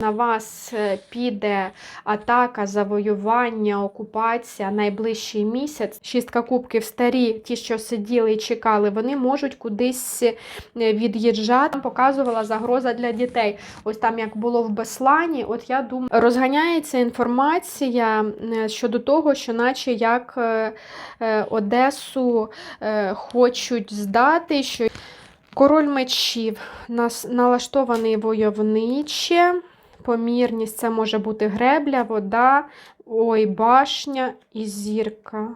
На вас е, піде атака, завоювання, окупація найближчий місяць. Шістка кубків старі, ті, що сиділи і чекали, вони можуть кудись е, від'їжджати. Показувала загроза для дітей. Ось там як було в Беслані. От я думаю, розганяється інформація щодо того, що, наче як е, Одесу хочуть здати. що Король мечів нас налаштований войовниче. Помірність це може бути гребля, вода, ой, башня і зірка.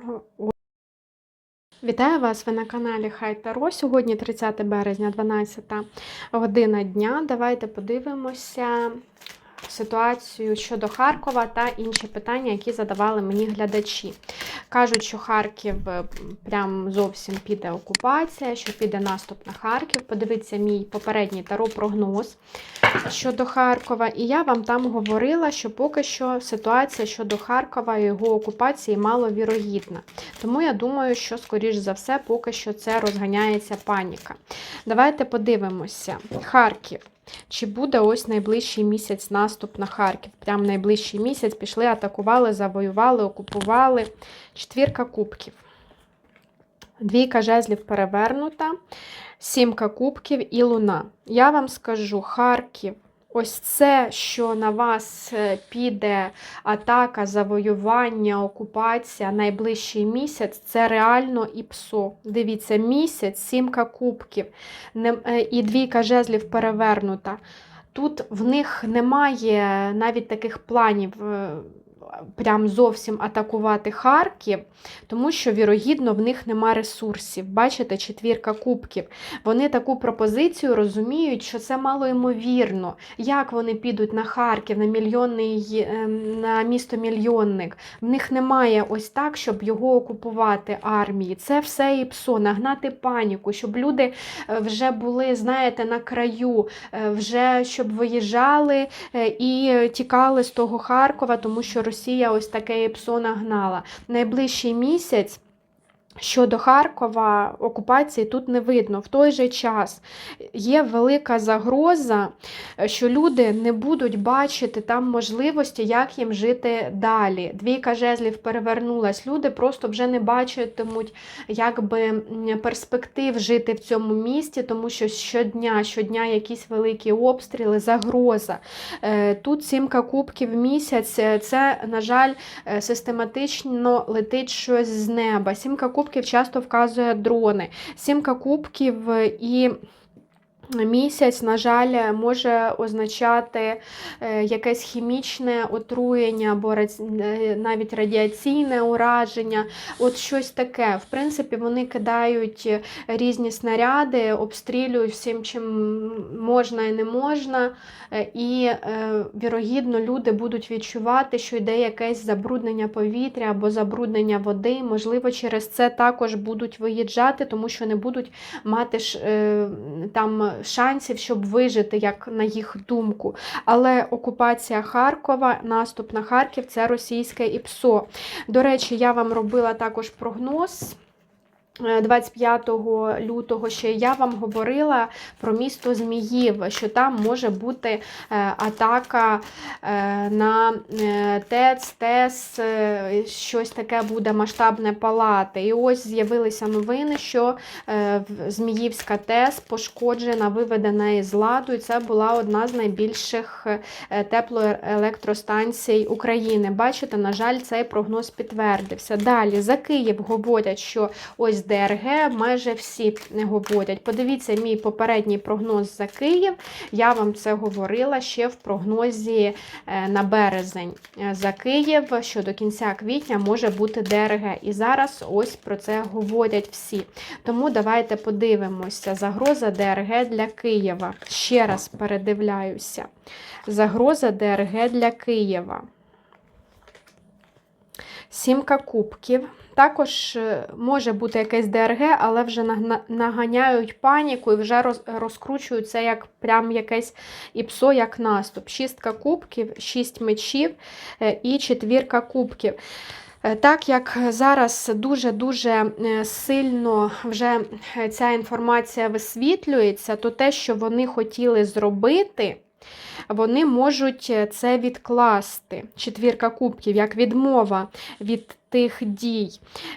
Вітаю вас! Ви на каналі Хай Таро. Сьогодні 30 березня, 12 година дня. Давайте подивимося ситуацію щодо Харкова та інші питання, які задавали мені глядачі. Кажуть, що Харків е, прям зовсім піде окупація, що піде наступ на Харків. Подивіться мій попередній таро прогноз щодо Харкова. І я вам там говорила, що поки що ситуація щодо Харкова і його окупації маловірогідна. Тому я думаю, що, скоріш за все, поки що це розганяється паніка. Давайте подивимося. Харків. Чи буде ось найближчий місяць наступ на Харків? Прям найближчий місяць пішли, атакували, завоювали, окупували. Четвірка кубків. Двійка жезлів перевернута, сімка кубків і луна. Я вам скажу, Харків, ось це, що на вас е, піде атака, завоювання, окупація найближчий місяць, це реально і псо. Дивіться, місяць, сімка кубків е, і двійка жезлів перевернута. Тут в них немає навіть таких планів. Прям зовсім атакувати Харків, тому що, вірогідно, в них нема ресурсів. Бачите, четвірка кубків. Вони таку пропозицію розуміють, що це малоймовірно. Як вони підуть на Харків, на мільйонний, ем, на місто мільйонник? В них немає ось так, щоб його окупувати армії. Це все і псо, нагнати паніку, щоб люди е, вже були, знаєте, на краю, е, вже щоб виїжджали е, і тікали з того Харкова, тому що Росія ось таке ПСО нагнала. Найближчий місяць. Щодо Харкова, окупації тут не видно. В той же час є велика загроза, що люди не будуть бачити там можливості, як їм жити далі. Двійка жезлів перевернулась. Люди просто вже не бачитимуть якби перспектив жити в цьому місті, тому що щодня, щодня якісь великі обстріли, загроза. Е, Тут сімка кубків в місяць. е, Це, на жаль, е, систематично летить щось з неба. Сімка кубків часто вказує дрони. Сімка кубків е, і. Місяць, на жаль, може означати е, якесь хімічне отруєння або е, навіть радіаційне ураження. От щось таке. В принципі, вони кидають різні снаряди, обстрілюють всім, чим можна і не можна. Е, І, вірогідно, люди будуть відчувати, що йде якесь забруднення повітря або забруднення води. Можливо, через це також будуть виїжджати, тому що не будуть мати ж, там шансів, щоб вижити, як на їх думку. Але окупація Харкова, наступ на Харків це російське ІПСО. До речі, я вам робила також прогноз. Е, 25 лютого ще я вам говорила про місто Зміїв, що там може бути е, атака е, на е, ТЕЦ, ТЕС, е, щось таке буде масштабне палати. І ось з'явилися новини, що е, Зміївська ТЕС пошкоджена, виведена із ладу, і це була одна з найбільших е, теплоелектростанцій України. Бачите, на жаль, цей прогноз підтвердився. Далі за Київ говорять, що ось ДРГ майже всі говорять. Подивіться мій попередній прогноз за Київ. Я вам це говорила ще в прогнозі е, на березень. Е, За Київ, що до кінця квітня може бути ДРГ. І зараз ось про це говорять всі. Тому давайте подивимося. Загроза ДРГ для Києва. Ще раз передивляюся. Загроза ДРГ для Києва. Сімка кубків. Також е, може бути якесь ДРГ, але вже наганяють паніку і вже роз- розкручують це як прям якесь іпсо, як наступ. Шістка кубків, шість мечів е, і четвірка кубків. Е, Так як зараз дуже-дуже сильно вже ця інформація висвітлюється, то те, що вони хотіли зробити, вони можуть е, це відкласти. Четвірка кубків, як відмова від тих дій.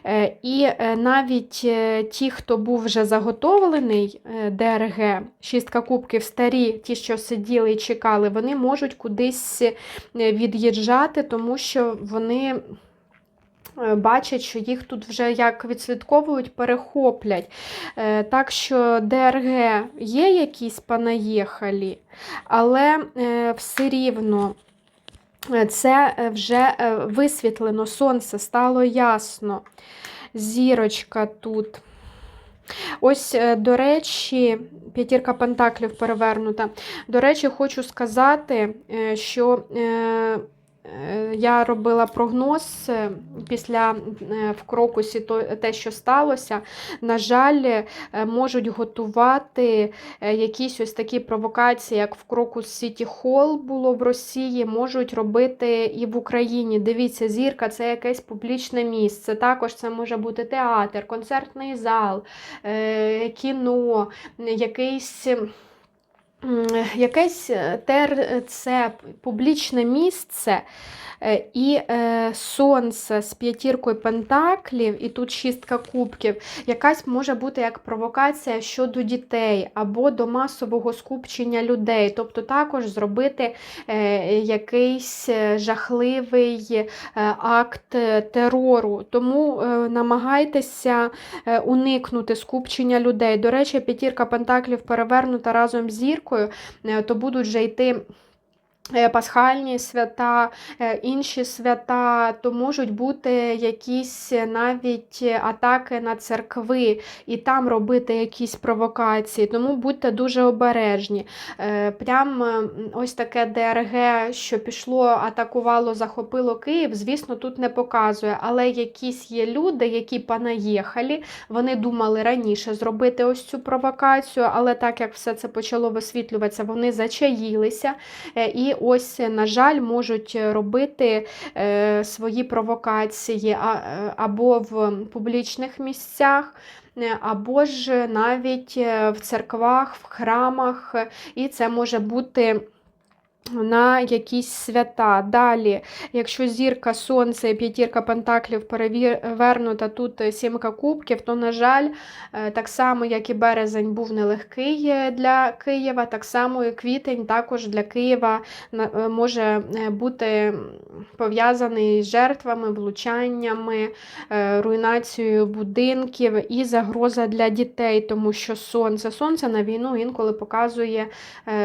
Е, І е, навіть ті, хто був вже заготовлений ДРГ, шістка кубків старі, ті, що сиділи і чекали, вони можуть кудись від'їжджати, тому що вони. Е, Бачать, що їх тут вже як відслідковують, перехоплять. Е, Так що ДРГ є якісь понаїхалі, але е, все рівно це вже висвітлено, сонце стало ясно. Зірочка тут. Ось, до речі, п'ятірка пентаклів перевернута. До речі, хочу сказати, що я робила прогноз е, після е, в крокусі те, що сталося. На жаль, е, можуть готувати е, якісь ось такі провокації, як в Крокус Сіті Холл було в Росії, можуть робити і в Україні. Дивіться, зірка це якесь публічне місце. Також це може бути театр, концертний зал, е, кіно, якийсь. Якесь е, ТРЦ, публічне місце, е, і е, сонце з п'ятіркою пентаклів, і тут шістка кубків. Якась може бути як провокація щодо дітей або до масового скупчення людей. Тобто також зробити е, якийсь е, жахливий е, акт е, терору. Тому е, намагайтеся е, уникнути скупчення людей. До речі, п'ятірка пентаклів перевернута разом з зіркою, е, то будуть вже йти. Е, Пасхальні свята, е, інші свята, то можуть бути якісь навіть атаки на церкви, і там робити якісь провокації. Тому будьте дуже обережні. Е, Прям ось таке ДРГ, що пішло, атакувало, захопило Київ, звісно, тут не показує. Але якісь є люди, які понаїхали, вони думали раніше зробити ось цю провокацію, але так як все це почало висвітлюватися, вони зачаїлися. І ось, на жаль, можуть робити е, свої провокації е, або в публічних місцях. е, Або ж навіть е, в церквах, в храмах, е, і це може бути на якісь свята. Далі, якщо зірка сонце і п'ятірка пентаклів перевернута тут е, сімка кубків, то, на жаль, е, так само, як і березень був нелегкий е, для Києва, так само і квітень також для Києва може бути пов'язаний з жертвами, влучаннями, руйнацією будинків і загроза для дітей, тому що сонце, сонце на війну інколи показує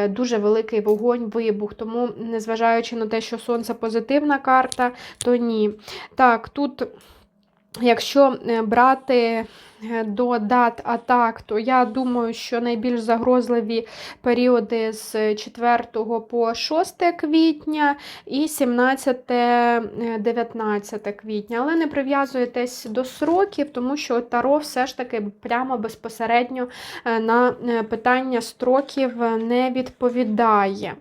дуже великий вогонь, вибух. Тому, незважаючи на те, що сонце позитивна карта, то ні. Так, тут. Якщо е, брати е, до дат атак, то я думаю, що найбільш загрозливі періоди з 4 по 6 квітня і 17-19 квітня. Але не прив'язуєтесь до сроків, тому що Таро все ж таки прямо безпосередньо е, на е, питання строків не відповідає.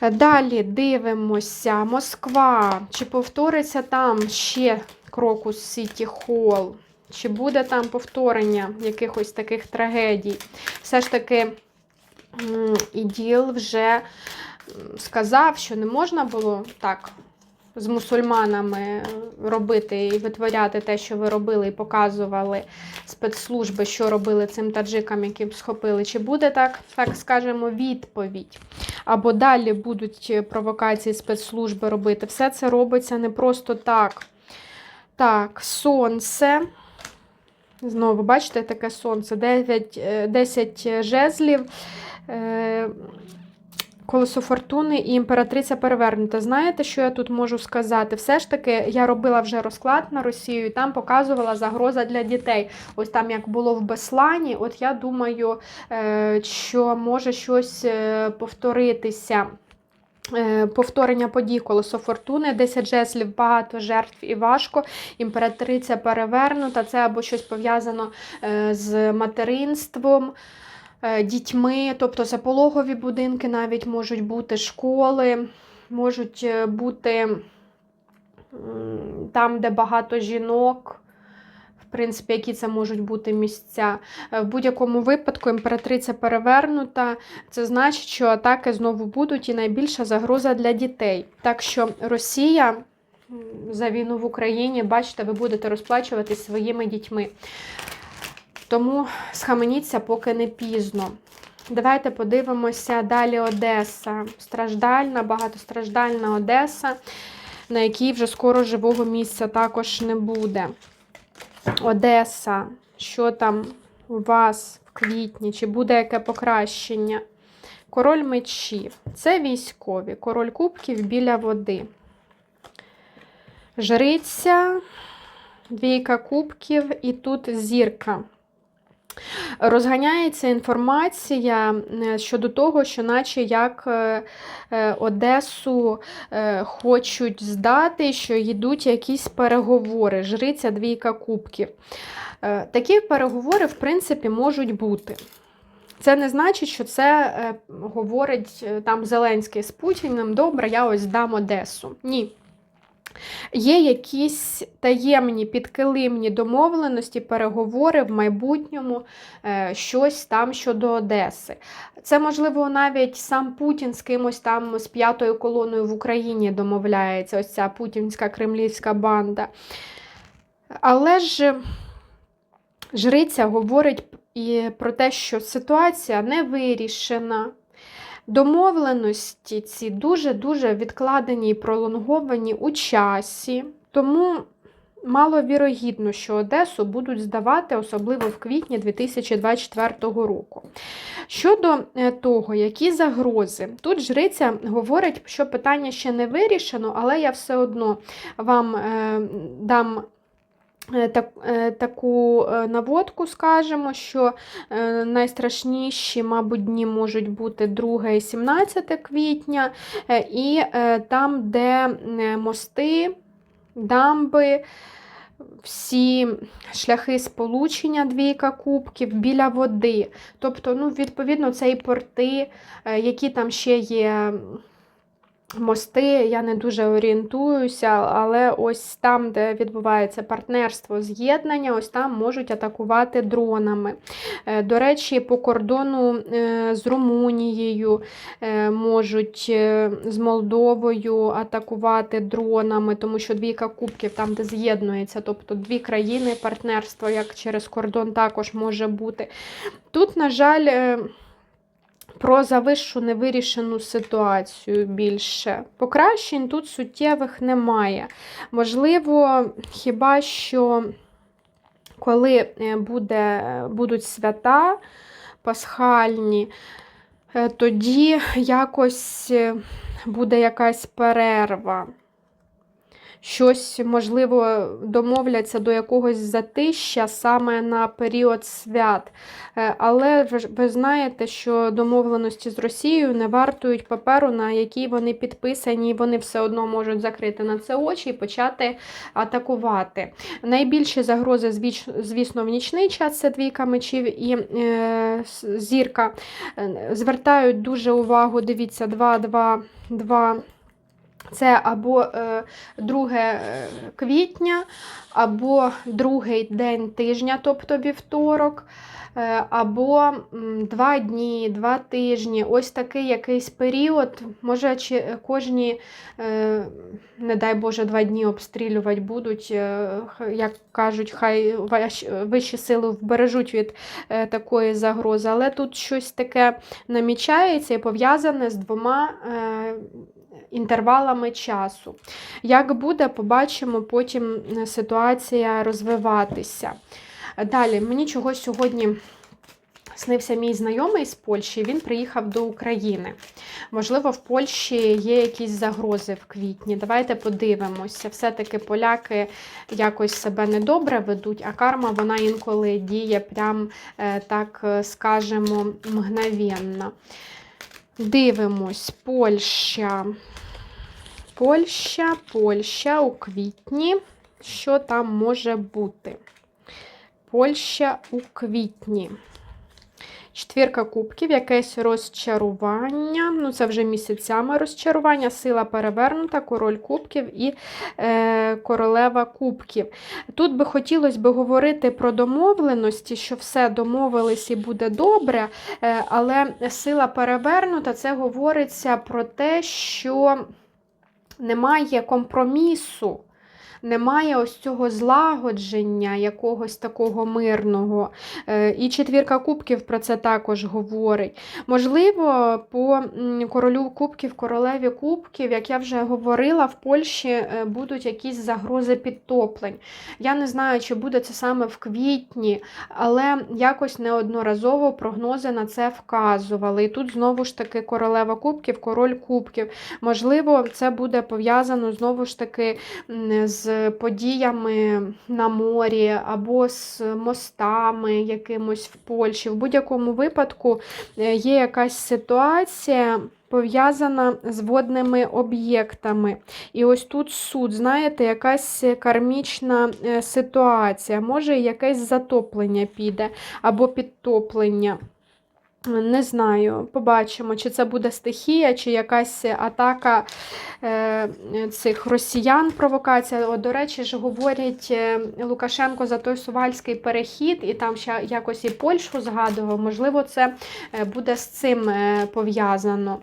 Далі дивимося, Москва. Чи повториться там ще Крокус Сіті Холл? Чи буде там повторення якихось таких трагедій? Все ж таки, іділ вже сказав, що не можна було так з мусульманами робити і витворяти те, що ви робили, і показували спецслужби, що робили цим таджикам, які б схопили. Чи буде так, так скажемо, відповідь? Або далі будуть провокації спецслужби робити. Все це робиться не просто так. Так, сонце. Знову, бачите, таке сонце. 9, е, 10 жезлів. Колесо фортуни і імператриця перевернута. Знаєте, що я тут можу сказати? Все ж таки, я робила вже розклад на Росію, і там показувала загроза для дітей. Ось там, як було в Беслані, от я думаю, е, що може щось е, повторитися. Е, Повторення подій колесо фортуни, 10 жезлів, багато жертв і важко. Імператриця перевернута. Це або щось пов'язано з материнством, дітьми, тобто запологові будинки навіть можуть бути школи, можуть е, бути там, де багато жінок. В принципі, які це можуть бути місця. Е, В будь-якому випадку імператриця перевернута. Це значить, що атаки знову будуть і найбільша загроза для дітей. Так що Росія за війну в Україні, бачите, ви будете розплачуватись своїми дітьми. Тому схаменіться, поки не пізно. Давайте подивимося далі Одеса. Страждальна, багатостраждальна Одеса, на якій вже скоро живого місця також не буде. Одеса, що там у вас в квітні? Чи буде яке покращення? Король мечів. Це військові. Король кубків біля води. Жриця, двійка кубків і тут зірка. Розганяється інформація е, щодо того, що наче як е, е, Одесу хочуть здати, що йдуть якісь переговори. Жриця двійка кубків. Такі переговори, в принципі, можуть бути. Це не значить, що це говорить там Зеленський з Путіним, добре, я ось здам Одесу. Ні. Є якісь таємні підкилимні домовленості, переговори в майбутньому, е, щось там щодо Одеси. Це, можливо, навіть сам Путін з кимось там з п'ятою колоною в Україні домовляється, ось ця путінська кремлівська банда. Але ж жриця говорить і про те, що ситуація не вирішена. Домовленості ці дуже-дуже відкладені і пролонговані у часі, тому маловірогідно, що Одесу будуть здавати, особливо в квітні 2024 року. Щодо е, того, які загрози, тут жриця говорить, що питання ще не вирішено, але я все одно вам е, дам. Е, Так, е, таку е, наводку скажемо, що найстрашніші, мабуть, дні можуть бути 2 і 17 квітня, і там, де мости, дамби, всі шляхи сполучення двійка кубків біля води. Тобто, ну, відповідно, це і порти, які там ще є. Мости, я не дуже орієнтуюся, але ось там, де відбувається партнерство, з'єднання, ось там можуть атакувати дронами. Е, До речі, по кордону е, з Румунією е, можуть з Молдовою атакувати дронами, тому що двійка кубків там, де з'єднується, тобто дві країни партнерство, як через кордон також може бути. Тут, на жаль, про завищу невирішену ситуацію більше. Покращень тут суттєвих немає. Можливо, хіба що коли е, буде, будуть свята пасхальні, е, тоді якось е, буде якась перерва. Щось, можливо, домовляться до якогось затища саме на період свят. Е, Але ви знаєте, що домовленості з Росією не вартують паперу, на якій вони підписані, і вони все одно можуть закрити на це очі і почати атакувати. Найбільші загрози, звісно, в нічний час це двійка мечів і е, зірка. Е, Звертають дуже увагу, дивіться, 2, 2, 2. Це або е, 2 е, квітня, або другий день тижня, тобто вівторок, е, або два дні, два тижні. Ось такий якийсь період. Може, чи кожні, е, не дай Боже, два дні обстрілювати будуть. е, Як кажуть, хай вищі сили вбережуть від е, такої загрози. Але тут щось таке намічається і пов'язане з двома. Інтервалами часу. Як буде, побачимо потім е, ситуація розвиватися. Далі, мені чогось сьогодні снився мій знайомий з Польщі, він приїхав до України. Можливо, в Польщі є якісь загрози в квітні. Давайте подивимося. Все-таки поляки якось себе недобре ведуть, а карма вона інколи діє прям е, так е, скажемо мгновенно. Дивимось, Польща. Польща, Польща у квітні. Що там може бути? Польща у квітні. Четвірка кубків, якесь розчарування. Ну, це вже місяцями розчарування, сила перевернута, король кубків і е, королева кубків. Тут би хотілося би говорити про домовленості, що все домовились і буде добре, е, але сила перевернута, це говориться про те, що немає компромісу. Немає ось цього злагодження, якогось такого мирного. Е, І четвірка кубків про це також говорить. Можливо, по королю кубків, королеві кубків, як я вже говорила, в Польщі е, будуть якісь загрози підтоплень. Я не знаю, чи буде це саме в квітні, але якось неодноразово прогнози на це вказували. І тут знову ж таки королева кубків, король кубків. Можливо, це буде пов'язано знову ж таки м, з подіями на морі або з мостами якимось в Польщі. В будь-якому випадку е, є якась ситуація. Пов'язана з водними об'єктами. І ось тут суд, знаєте, якась кармічна е, ситуація, може якесь затоплення піде або підтоплення. Не знаю, побачимо, чи це буде стихія, чи якась атака е, цих росіян, провокація. О, до речі ж, говорять е, Лукашенко за той сувальський перехід, і там ще якось і Польщу згадував. Можливо, це е, буде з цим пов'язано.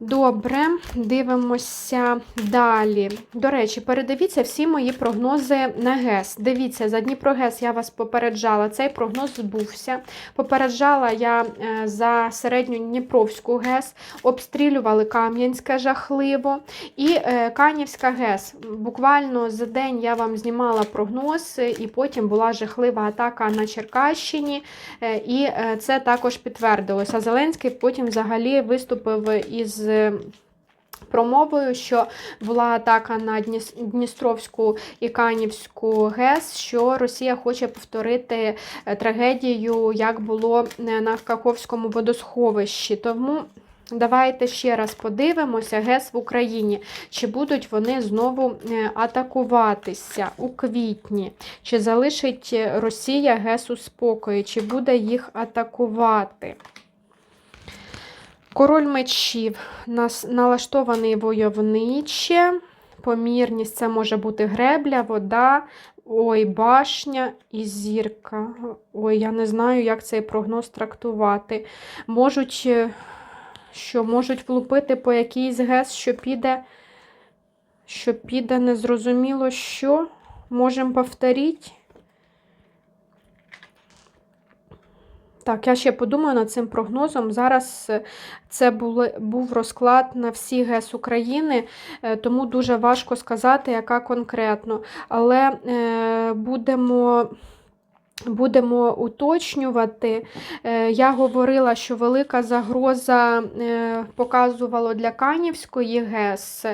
Добре, дивимося далі. До речі, передивіться всі мої прогнози на ГЕС. Дивіться, за Дніпрогес я вас попереджала, цей прогноз збувся. Попереджала я е, за середню Дніпровську ГЕС, обстрілювали Кам'янське жахливо. І е, Канівська ГЕС. Буквально за день я вам знімала прогноз, і потім була жахлива атака на Черкащині, е, і це також підтвердилося. Зеленський потім взагалі виступив із промовою, що була атака на Дніс- Дністровську і Канівську ГЕС, що Росія хоче повторити е, трагедію, як було е, на Каховському водосховищі. Тому. Давайте ще раз подивимося ГЕС в Україні. Чи будуть вони знову е, атакуватися у квітні? Чи залишить Росія ГЕС у спокої? Чи буде їх атакувати? Король мечів налаштований войовниче. Помірність це може бути гребля, вода, ой, башня і зірка. Ой, я не знаю, як цей прогноз трактувати. Можуть, е, що можуть влупити по якійсь ГЕС, що піде, що піде незрозуміло що. Можемо повторити. Так, я ще подумаю над цим прогнозом. Зараз е, це були, був розклад на всі ГЕС України, е, тому дуже важко сказати, яка конкретно. Але е, будемо. Будемо уточнювати. Е, Я говорила, що велика загроза е, показувало для Канівської ГЕС.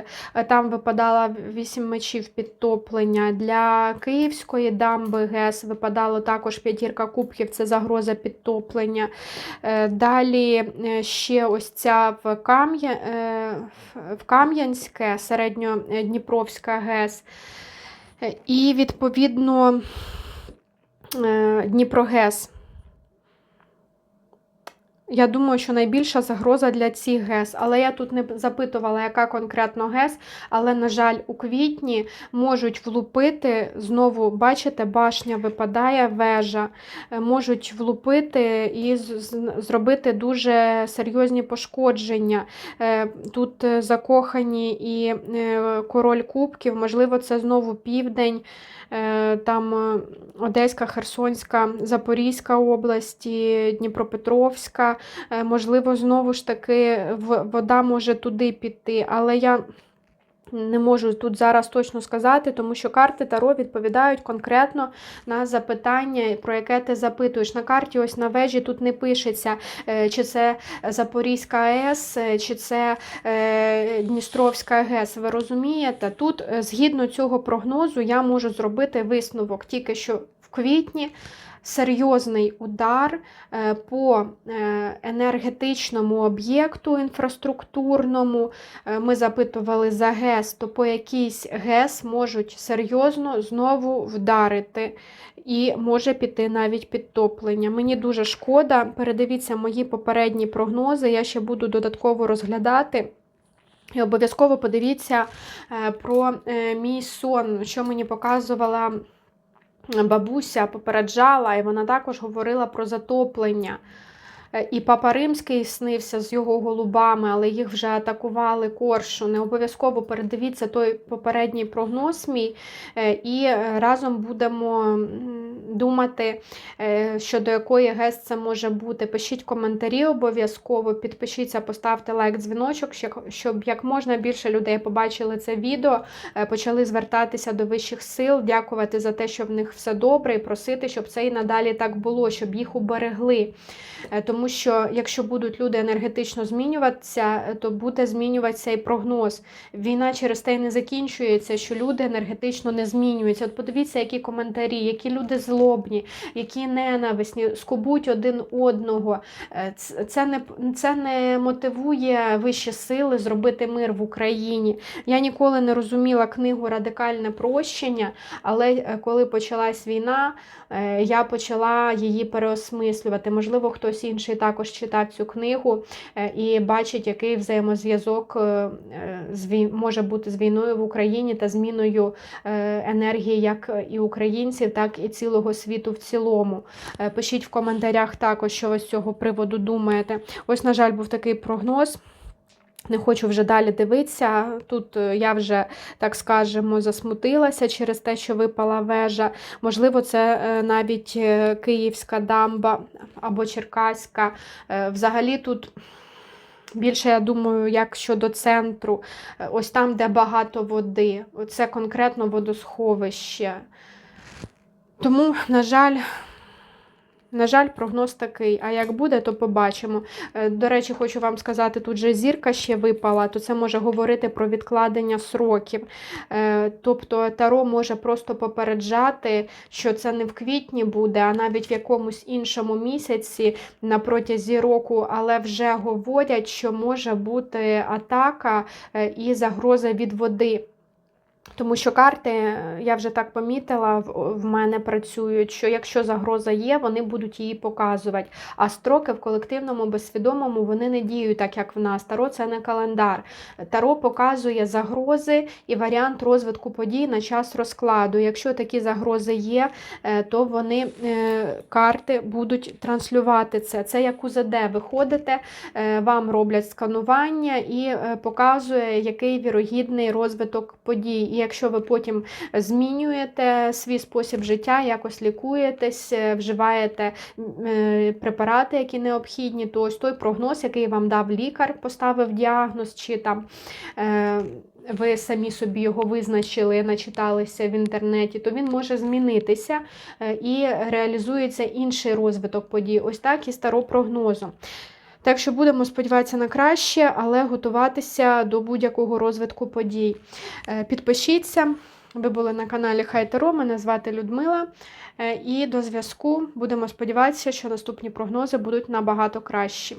Там випадала 8 мечів підтоплення. Для Київської дамби ГЕС випадало також п'ятірка кубків, це загроза підтоплення. Е, Далі ще ось ця в Кам'я- в Кам'янське, середньодніпровська ГЕС. І відповідно. Е, Дніпрогес. Я думаю, що найбільша загроза для цих ГЕС, але я тут не запитувала, яка конкретно ГЕС, але, на жаль, у квітні можуть влупити, знову, бачите, башня випадає, вежа, е, можуть влупити і зробити дуже серйозні пошкодження. Е, Тут е, закохані і король кубків, можливо, це знову південь, там Одеська, Херсонська, Запорізька області, Дніпропетровська. Е, Можливо, знову ж таки вода може туди піти, але я не можу тут зараз точно сказати, тому що карти Таро відповідають конкретно на запитання, про яке ти запитуєш. На карті, ось на вежі, тут не пишеться, е, чи це Запорізька АЕС, е, чи це Дністровська ГЕС. Ви розумієте? Тут, згідно цього прогнозу, я можу зробити висновок тільки що в квітні. Серйозний удар е, по е, енергетичному об'єкту інфраструктурному. Е, Ми запитували за ГЕС, то по якійсь ГЕС можуть серйозно знову вдарити. І може піти навіть підтоплення. Мені дуже шкода. Передивіться мої попередні прогнози. Я ще буду додатково розглядати. І обов'язково подивіться про мій сон, що мені показувала бабуся, попереджала, і вона також говорила про затоплення. Е, І Папа Римський снився з його голубами, але їх вже атакували коршуни. Обов'язково передивіться той попередній прогноз мій, е, і е, разом будемо думати, щодо якої ГЕС це може бути. Пишіть коментарі обов'язково, підпишіться, поставте лайк, дзвіночок, щоб- як можна більше людей побачили це відео, почали звертатися до вищих сил, дякувати за те, що в них все добре, і просити, щоб це і надалі так було, щоб їх уберегли. Е, Тому що якщо будуть люди енергетично змінюватися, е, то буде змінюватися і прогноз. Війна через те й не закінчується, що люди енергетично не змінюються. От подивіться, які коментарі, які люди злобні, які ненависні, скубуть один одного. Е, Це не, це не мотивує вищі сили зробити мир в Україні. Я ніколи не розуміла книгу Радикальне прощення, але е, коли почалась війна, я почала її переосмислювати. Можливо, хтось інший також читав цю книгу е, і бачить, який взаємозв'язок е, е, може бути з війною в Україні та зміною енергії як і українців, так і цілого світу в цілому. Пишіть в коментарях також, що ви з цього приводу думаєте. Ось, на жаль, був такий прогноз. Не хочу вже далі дивитися. Тут е, я вже, так скажемо, засмутилася через те, що випала вежа. Можливо, це е, навіть е, Київська дамба або Черкаська. Взагалі тут. Більше, я думаю, як щодо центру, ось там, де багато води. Це конкретно водосховище. Тому, на жаль, на жаль, прогноз такий. А як буде, то побачимо. Е, До речі, хочу вам сказати, тут же зірка ще випала, то це може говорити про відкладення сроків. Е, Тобто Таро може просто попереджати, що це не в квітні буде, а навіть в якомусь іншому місяці на протязі року, але вже говорять, що може бути атака е, і загроза від води. Тому що карти, е, я вже так помітила, в- мене працюють, що якщо загроза є, вони будуть її показувати. А строки в колективному безсвідомому вони не діють так, як в нас. Таро це не календар. Таро показує загрози і варіант розвитку подій на час розкладу. Якщо такі загрози є, е, то вони е, карти будуть транслювати це. Це як УЗД. Ви ходите, вам роблять сканування і показує, який вірогідний розвиток подій. І якщо ви потім змінюєте свій спосіб життя, якось лікуєтесь, е, вживаєте е, препарати, які необхідні, то ось той прогноз, який вам дав лікар, поставив діагноз, чи там. е, Ви самі собі його визначили, начиталися в інтернеті, то він може змінитися і реалізується інший розвиток подій. Ось так і старопрогнозом. Так що будемо сподіватися на краще, але готуватися до будь-якого розвитку подій. Е, Підпишіться. Ви були на каналі Хай Таро, мене звати Людмила. Е, І до зв'язку будемо сподіватися, що наступні прогнози будуть набагато кращі.